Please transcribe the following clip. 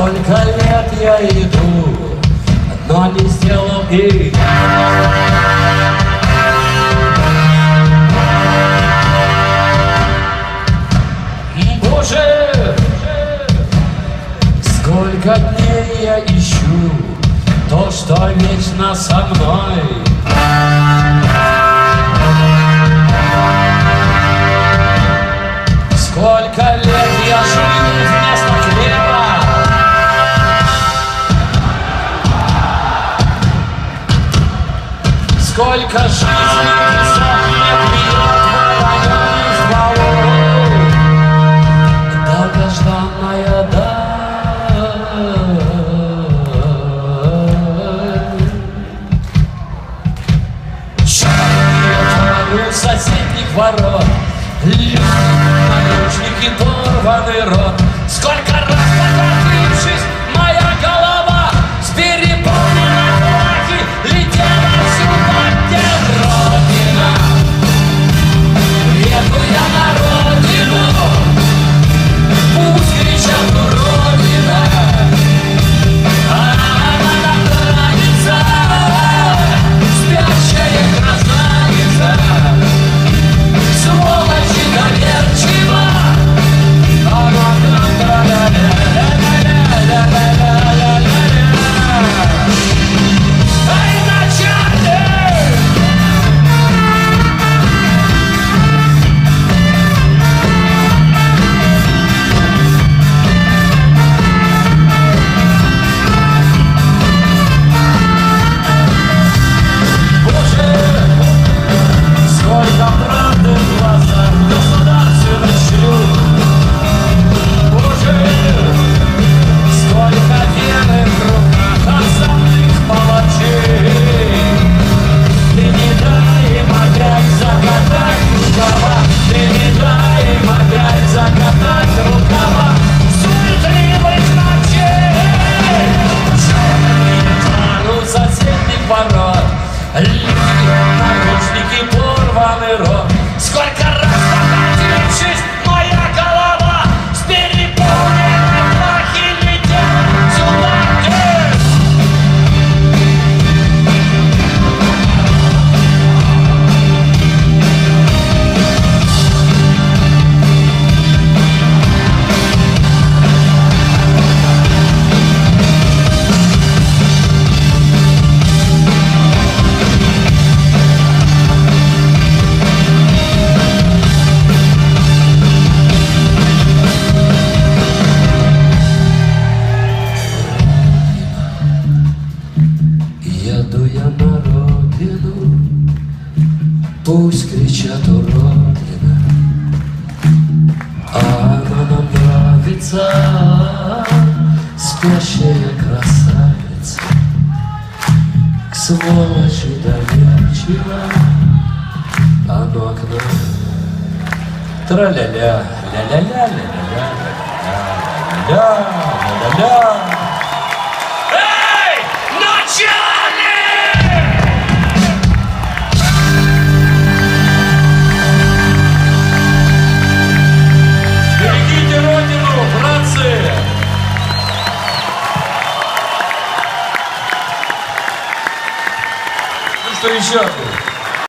Сколько лет я иду, но не сделал и Боже, сколько дней я ищу то, что вечно со мной. Сколько жизней песок мне бьет Долгожданная даль Черные у соседних ворот Люди, наручники, порванный рот Сколько пусть кричат уродина, а она нам нравится, спящая красавица, к сволочи доверчива, а ну окна. Тра-ля-ля, ля-ля-ля-ля-ля-ля, ля-ля-ля-ля-ля. Эй, Старичок,